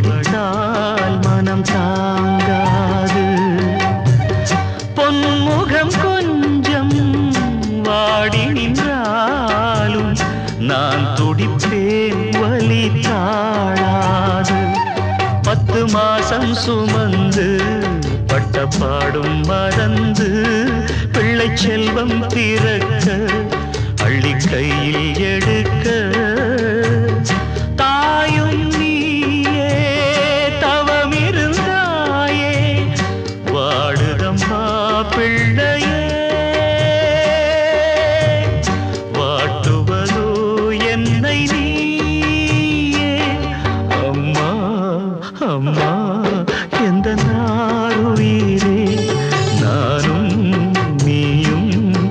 பட்டால் மனம் தாங்காது. பொன்முகம் கொஞ்சம் வாடி நின்றாலும் நான் துடிப்பேன் வலி தாழாது. பத்து மாசம் சுமந்து பட்டப்பாடும் மறந்து பிள்ளை செல்வம் பிறக்க அள்ளி கையில் எடுக்க பிள்ளையே வாட்டுவதோ என்னை நீ அம்மா.